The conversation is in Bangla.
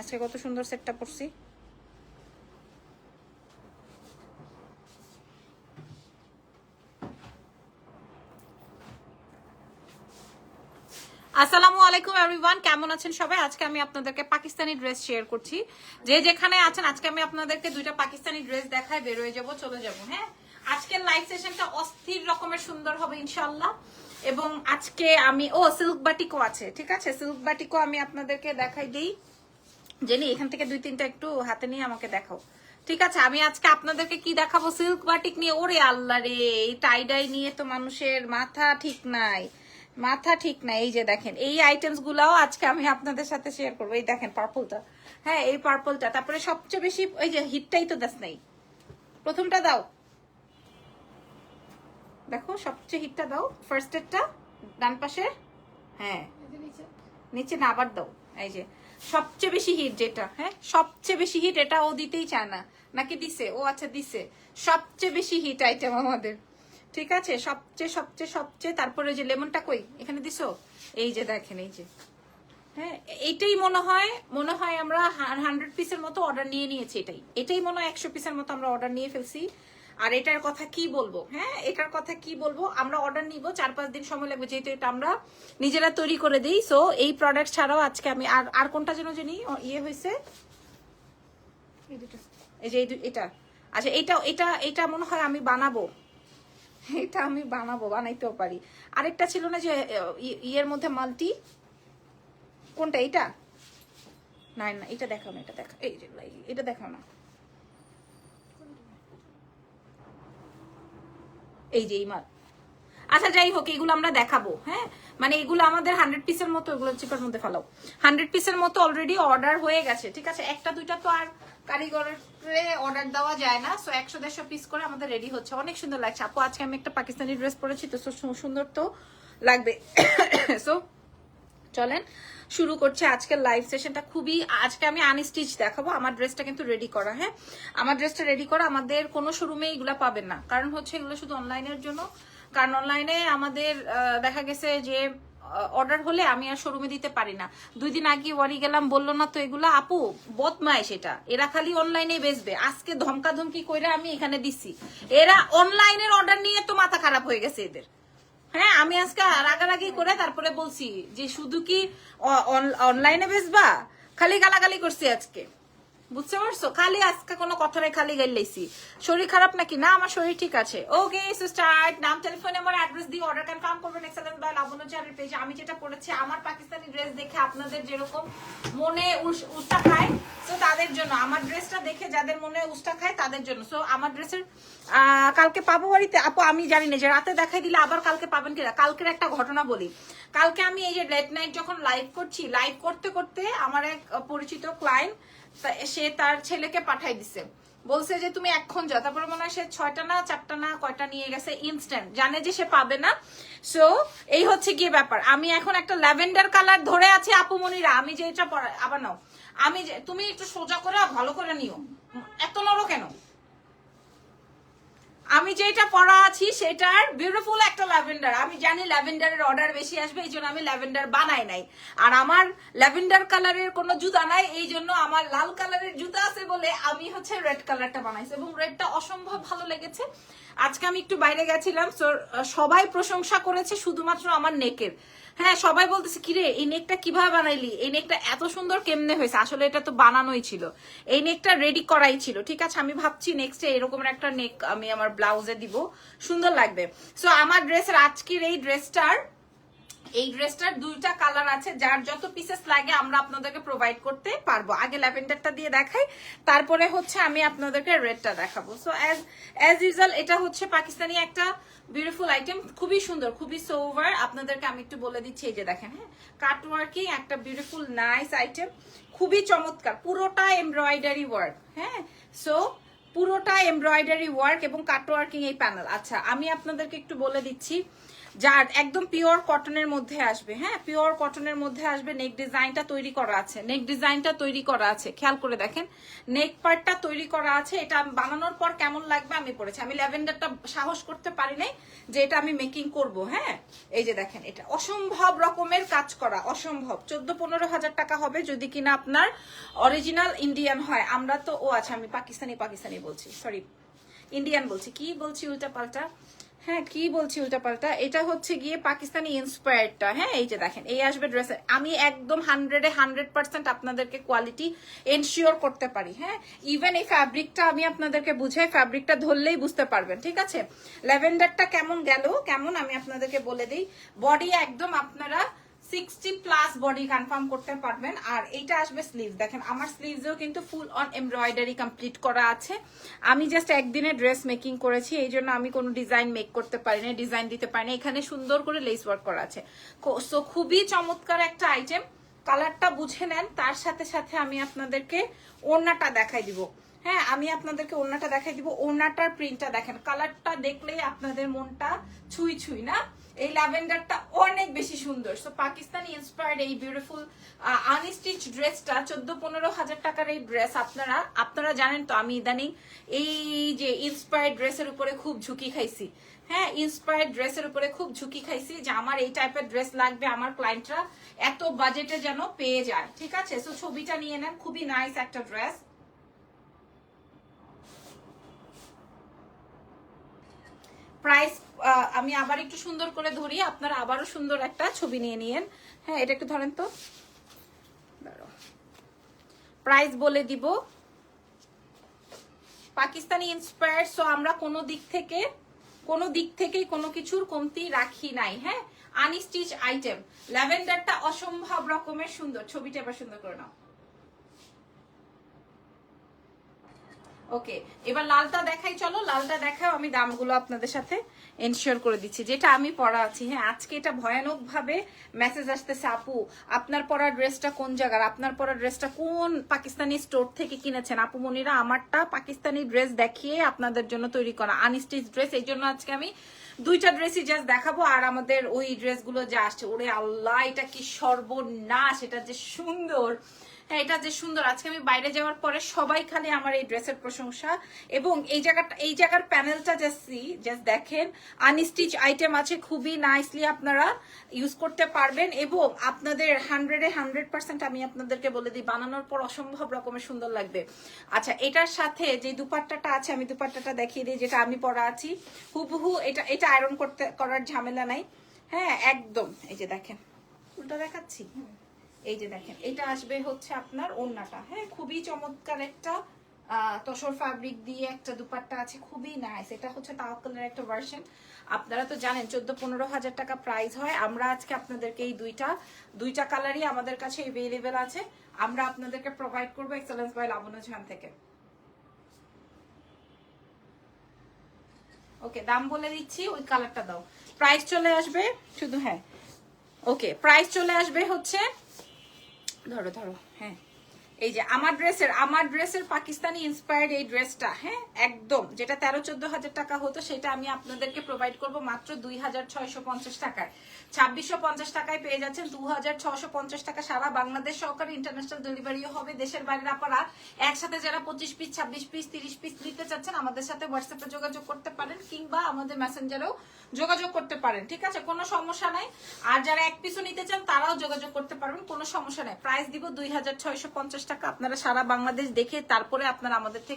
আজকে কত সুন্দর সেটটা পরছি। আসসালামু আলাইকুম এভরিওয়ান কেমন আছেন সবাই? আজকে আমি আপনাদেরকে পাকিস্তানি ড্রেস শেয়ার করছি। যে যেখানে আছেন, আজকে আমি আপনাদেরকে দুইটা পাকিস্তানি ড্রেস দেখায় বের হয়ে যাব, চলে যাব হ্যাঁ? আজকের লাইভ সেশনটা অস্থির রকমের সুন্দর হবে ইনশাল্লাহ এবং আজকে আমি, ও সিল্ক বাটিকও আছে, ঠিক আছে? সিল্ক বাটিকও আমি আপনাদেরকে দেখাই দিই। জেনি এখান থেকে দুই তিনটা একটু হাতে নিয়ে আমাকে দেখাও। ঠিক আছে আমি আজকে আপনাদেরকে কি দেখাবো? সিল্ক বাটিক নিয়ে? ওরে আল্লাহ রে এই টাইডাই নিয়ে তো মানুষের মাথা ঠিক নাই। মাথা ঠিক নাই। এই যে দেখেন এই আইটেমস গুলাও আজকে আমি আপনাদের সাথে শেয়ার করব। এই দেখেন পার্পলটা হ্যাঁ এই পার্পলটা তারপরে সবচেয়ে বেশি ওই যে হিটটাই তো দাস নাই। প্রথমটা দাও। দেখো সবচেয়ে হিটটা দাও। ফার্স্ট এরটা ডান পাশে। হ্যাঁ। নিচে না আবার দাও। এই যে। সবচেয়ে বেশি হিট যেটা হ্যাঁ? সবচেয়ে বেশি হিট এটা ও দিতেই চায় না। নাকি দিছে? ও আচ্ছা দিছে। সবচেয়ে বেশি হিট আইটেম আমাদের। ঠিক আছে? সবচেয়ে সবচেয়ে সবচেয়ে, তারপরে যে লেমনটা কই? এখানে দিছো? এই যে দেখেন, এই যে। হ্যাঁ এইটাই মনে হয় মনে হয় আমরা হান্ড্রেড পিসের মতো অর্ডার নিয়ে নিয়েছি এটাই। এটাই মনে হয় একশো পিসের মতো আমরা অর্ডার নিয়ে ফেলছি। আর এটার কথা কি বলব? হ্যাঁ এটার কথা কি বলব? আমরা অর্ডার নিব চার পাঁচ দিন সময় লাগবে যেহেতু এটা আমরা নিজেরা তৈরি করে দিই। সো এই প্রোডাক্ট ছাড়াও আজকে আমি আর আর কোনটা যেন জানি ইয়ে হয়েছে? এই দুটো। এই যে এটা। আচ্ছা এটা এটা এটা মনে হয় আমি বানাবো। এটা আমি বানাবো বানাইতেও পারি। আরেকটা ছিল না যে ইয়ের মধ্যে মাল্টি? কোনটা এটা? না না এটা দেখাও না এটা দেখা এই যে এটা দেখাও না। এই যে এই মাল। আচ্ছা যাই হোক, এগুলো আমরা দেখাবো হ্যাঁ? মানে এগুলো আমাদের হান্ড্রেড পিসের মতো, এগুলো চিপার মধ্যে ফেলাও। হান্ড্রেড পিসের মতো অলরেডি অর্ডার হয়ে গেছে, ঠিক আছে? একটা, দুইটা তো আর কারিগরের অর্ডার দেওয়া যায় না সো একশো, দেড়শো পিস করে আমাদের রেডি হচ্ছে। অনেক সুন্দর লাগছে। আপু, আজকে আমি একটা পাকিস্তানি ড্রেস পরেছি, তো সুন্দর তো লাগবে। সো চলেন শুরু করছে আজকের লাইভ সেশনটা খুবই আজকে আমি আনস্টিচ দেখাবো। আমার ড্রেসটা কিন্তু রেডি করা হ্যাঁ? আমার ড্রেসটা রেডি করা আমাদের কোনো শোরুমে এগুলা পাবেন না। কারণ হচ্ছে এগুলো শুধু অনলাইনের জন্য। কারণ অনলাইনে আমাদের দেখা গেছে যে অর্ডার হলে আমি আর শোরুমে দিতে পারি না। দুই দিন আগে ওয়ারি গেলাম, বলল, না তো এগুলো আপু বদমায় সেটা এরা খালি অনলাইনে বেচবে। আজকে ধমকা ধমকি কইরা আমি এখানে দিছি। এরা অনলাইনের অর্ডার নিয়ে তো মাথা খারাপ হয়ে গেছে এদের। হ্যাঁ আমি আজকে রাগারাগি করে তারপরে বলছি যে শুধু কি অনলাইনে বেচবা খালি গালাগালি করছি আজকে। বুঝতে পারছ? খালি আজকে কোনো কথা নেই, খালি গাইলাইছি শরীর খারাপ নাকি? না, আমার শরীর ঠিক আছে। ওকে স্টার্ট নাম টেলিফোন নাম্বার অ্যাড্রেস দিয়ে অর্ডার কনফার্ম করবেন এক্সেলেন্ট বাই লাবণ্য চারের পেজে আমি যেটা পড়েছি, আমার পাকিস্তানি ড্রেস দেখে আপনাদের যেরকম মনে উস- উস্তা খায় সো তাদের জন্য। আমার ড্রেসটা দেখে যাদের মনে উস্তা খায়, তাদের জন্য। সো আমার ড্রেসের কালকে পাবো বাড়িতে? আপু, আমি জানি না, যে রাতে দেখাই দিলে আবার কালকে পাবেন কিনা? কালকের একটা ঘটনা বলি। কালকে আমি এই যে লেট নাইট যখন লাইভ করছি লাইভ করতে করতে আমার এক পরিচিত ক্লায়েন্ট সে তার ছেলেকে পাঠাই দিছে। বলছে যে, তুমি এখন যাও। তারপরে মনে হয় সে ছয়টা না, চারটা না, কয়টা নিয়ে গেছে ইনস্ট্যান্ট জানে যে সে পাবে না। সো এই হচ্ছে গিয়ে ব্যাপার। আমি এখন একটা ল্যাভেন্ডার কালার ধরে আছি আপুমনিরা আমি যে এটা আবার নাও। আমি তুমি একটু সোজা করে ভালো করে নিও। এত নরো কেন? আমি যেটা পরা আছি সেটার বিউটিফুল একটা ল্যাভেন্ডার আমি জানি ল্যাভেন্ডারের অর্ডার বেশি আসবে, এই জন্য আমি ল্যাভেন্ডার বানাই নাই। আর আমার ল্যাভেন্ডার কালারের কোনো জুতা নাই, এই জন্য আমার লাল কালারের জুতা আছে বলে আমি হচ্ছে রেড কালারটা বানাইছি এবং রেডটা অসম্ভব ভালো লেগেছে। আজকে আমি একটু বাইরে গেছিলাম সবাই প্রশংসা করেছে শুধুমাত্র আমার নেকের। হ্যাঁ সবাই বলতেছে, কিরে, এই নেকটা কীভাবে বানাইলি? এই নেকটা এত সুন্দর কেমনে হয়েছে? আসলে এটা তো বানানোই ছিল। এই নেকটা রেডি করাই ছিল। ঠিক আছে, আমি ভাবছি নেক্সট এরকম একটা নেক আমি আমার ব্লাউজে দিব। সুন্দর লাগবে। সো আমার ড্রেসের আজকের এই ড্রেসটার এই ড্রেসটার দুইটা কালার আছে, যার যত পিসেস লাগে আমরা আপনাদেরকে প্রোভাইড করতে পারব। আগে ল্যাভেন্ডারটা দিয়ে দেখাই, তারপরে হচ্ছে আমি আপনাদেরকে রেডটা দেখাবো। সো অ্যাজ অ্যাজ ইউজুয়াল এটা হচ্ছে পাকিস্তানি একটা বিউটিফুল আইটেম খুবই সুন্দর, খুবই সোভার আপনাদেরকে আমি একটু বলে দিচ্ছি, এই যে দেখেন হ্যাঁ? কাট ওয়ার্কিং একটা বিউটিফুল নাইস আইটেম খুবই চমৎকার, পুরোটা এমব্রয়ডারি ওয়ার্ক হ্যাঁ? সো পুরোটা এমব্রয়ডারি ওয়ার্ক এবং কাট ওয়ার্কিং এই প্যানেল আচ্ছা আমি আপনাদেরকে একটু বলে দিচ্ছি যার একদম পিওর কটনের মধ্যে আসবে হ্যাঁ? পিওর কটনের মধ্যে আসবে নেক ডিজাইনটা তৈরি করা আছে। নেক ডিজাইনটা তৈরি করা আছে, খেয়াল করে দেখেন। নেক পার্টটা তৈরি করা আছে, এটা বানানোর পর কেমন লাগবে আমি পড়েছি। আমি ল্যাভেন্ডারটা সাহস করতে পারি নাই যে এটা আমি মেকিং করব হ্যাঁ? এই যে দেখেন, এটা অসম্ভব রকমের কাজ করা, অসম্ভব। চোদ্দ পনেরো হাজার টাকা হবে যদি কিনা আপনার অরিজিনাল ইন্ডিয়ান হয়। আমরা তো, ও আচ্ছা আমি পাকিস্তানি পাকিস্তানি বলছি সরি ইন্ডিয়ান বলছি। কি বলছি উল্টা পাল্টা হ্যাঁ কি বলছি উল্টা পাল্টা এটা হচ্ছে গিয়ে পাকিস্তানি ইন্সপায়ারটা হ্যাঁ এই যে দেখেন, এই আসবে ড্রেসে আমি একদম হান্ড্রেডে হান্ড্রেড পার্সেন্ট আপনাদেরকে কোয়ালিটি এনশিওর করতে পারি হ্যাঁ? ইভেন এই ফ্যাব্রিকটা আমি আপনাদেরকে বুঝাই ফ্যাব্রিকটা ধরলেই বুঝতে পারবেন, ঠিক আছে? ল্যাভেন্ডারটা কেমন গেল? কেমন আমি আপনাদেরকে বলে দিই? বডি একদম আপনারা সিক্সটি প্লাস বডি কনফার্ম করতে পারবেন। আর এইটা আসবে স্লিভ দেখেন, আমার স্লিভসেও কিন্তু ফুল অন এমব্রয়ডারি কমপ্লিট করা আছে। আমি জাস্ট একদিনে ড্রেস মেকিং করেছি, এই জন্য আমি কোনো ডিজাইন মেক করতে পারি না ডিজাইন দিতে পারি না এখানে সুন্দর করে লেস ওয়ার্ক করা আছে। সো খুবই চমৎকার একটা আইটেম কালারটা বুঝে নেন, তার সাথে সাথে আমি আপনাদেরকে ওড়নাটা দেখাই দিব। হ্যাঁ আমি আপনাদেরকে ওড়নাটা দেখাই দিব। ওড়নাটার প্রিন্টটা দেখেন। কালারটা দেখলেই আপনাদের মনটা ছুঁই ছুঁই, না? এই ল্যাভেন্ডারটা অনেক বেশি সুন্দর। সো পাকিস্তানি ইন্সপায়ার্ড এই বিউটিফুল আনস্টিচ ড্রেসটা চোদ্দ পনেরো হাজার টাকার এই ড্রেস আপনারা আপনারা জানেন তো, আমি ইদানিং এই যে ইন্সপায়ার্ড ড্রেসের উপরে খুব ঝুঁকি খাইছি। হ্যাঁ ইন্সপায়ার্ড ড্রেসের উপরে খুব ঝুঁকি খাইছি যে আমার এই টাইপের ড্রেস লাগবে, আমার ক্লায়েন্টরা এত বাজেটে যেন পেয়ে যায়। ঠিক আছে? সো ছবিটা নিয়ে নেন। খুবই নাইস একটা ড্রেস প্রাইস আমি আবার একটু সুন্দর করে ধরি। আপনারা আবারও সুন্দর একটা ছবি নিয়ে নিয়েন। হ্যাঁ এটা একটু ধরেন তো। প্রাইস বলে দিব। পাকিস্তানি ইন্সপায়ার সো আমরা কোনো দিক থেকে, কোনো দিক থেকেই কোনো কিছুর কমতি রাখি নাই হ্যাঁ? আনস্টিচ আইটেম ল্যাভেন্ডারটা অসম্ভব রকমের সুন্দর। ছবিটা এবার সুন্দর করে নাও। ওকে, এবার লালটা দেখাই, চলো, লালটা দেখাও, আমি দামগুলো আপনাদের সাথে এনশিওর করে দিচ্ছি। যেটা আমি পরা আছি হ্যাঁ আজকে এটা ভয়ানক ভাবে মেসেজ আসতেছে, আপু, আপনার পরা ড্রেসটা কোন জায়গার, আপনার পরা ড্রেসটা কোন পাকিস্তানি স্টোর থেকে কিনেছেন? আপু, মনিরা, আমারটা পাকিস্তানি ড্রেস দেখিয়ে আপনাদের জন্য তৈরি করা আনস্টিচ ড্রেস এই জন্য আজকে আমি দুইটা ড্রেসই জাস্ট দেখাবো, আর আমাদের ওই ড্রেসগুলো যা আসছে, ওরে আল্লাহ, এটা কি সর্বনাশ, এটা যে সুন্দর। হ্যাঁ এটা যে সুন্দর, আজকে আমি বাইরে যাওয়ার পরে সবাই খালি আমার এই ড্রেসের প্রশংসা। এবং এই জায়গাটা, এই জায়গার প্যানেলটা জাস্ট জাস্ট দেখেন। আনস্টিচ আইটেম আছে, খুবই নাইসলি আপনারা ইউজ করতে পারবেন। এবং আপনাদের হান্ড্রেডে হান্ড্রেড পার্সেন্ট আমি আপনাদেরকে বলে দিই, বানানোর পর অসম্ভব রকমের সুন্দর লাগবে। আচ্ছা এটার সাথে যে দুপাট্টাটা আছে, আমি দুপাট্টাটা দেখিয়ে দিই, যেটা আমি পরা আছি। হুবহু এটা এটা আয়রন করতে, করার ঝামেলা নাই। হ্যাঁ একদম, এই যে দেখেন। উল্টা দেখাচ্ছি? এই যে দেখেন, এটা আসবে হচ্ছে আপনার ওড়নাটা। হ্যাঁ খুবই চমৎকার একটা তসর ফ্যাব্রিক দিয়ে একটা দুপাট্টা আছে, খুবই নাইস এটা হচ্ছে তাওয়াক্কালের একটা ভার্সন আপনারা তো জানেন, চোদ্দ পনেরো হাজার টাকা প্রাইস হয়। আমরা আজকে আপনাদেরকে এই দুইটা দুইটা কালারই আমাদের কাছে এভেলেবেল আছে। আমরা আপনাদেরকে প্রোভাইড করব এক্সেলেন্স বাই লাবণী ঝান থেকে। ওকে দাম বলে দিচ্ছি, ওই কালারটা দাও। প্রাইস চলে আসবে, শুধু হ্যাঁ। ওকে প্রাইস চলে আসবে হচ্ছে ধরো ধরো হ্যাঁ এই যে, আমার ড্রেসের আমার ড্রেসের পাকিস্তানি ইন্সপায়ার্ড এই ড্রেসটা হ্যাঁ? একদম, যেটা তেরো, চোদ্দ হাজার টাকা হতো, সেটা আমি আপনাদেরকে প্রোভাইড করব মাত্র দুই হাজার ছয়শো পঞ্চাশ টাকায়। ছাব্বিশশো পঞ্চাশ টাকায় পেয়ে যাচ্ছেন দু হাজার ছশো পঞ্চাশ টাকা সারা বাংলাদেশ সহকারে ইন্টারন্যাশনাল ডেলিভারিও হবে। দেশের বাইরের আপনারা একসাথে যারা পঁচিশ পিস ছাব্বিশ পিস তিরিশ পিস নিতে চাচ্ছেন, আমাদের সাথে হোয়াটসঅ্যাপে যোগাযোগ করতে পারেন কিংবা আমাদের মেসেঞ্জারেও যোগাযোগ করতে পারেন, ঠিক আছে? কোনো সমস্যা নাই। আর যারা এক পিসও নিতে চান, তারাও যোগাযোগ করতে পারবেন, কোনো সমস্যা নাই। প্রাইস দিব দুই হাজার ছয়শো পঞ্চাশ টাকা আপনারা সারা বাংলাদেশ দেখে তারপরে আপনারা আমাদের থেকে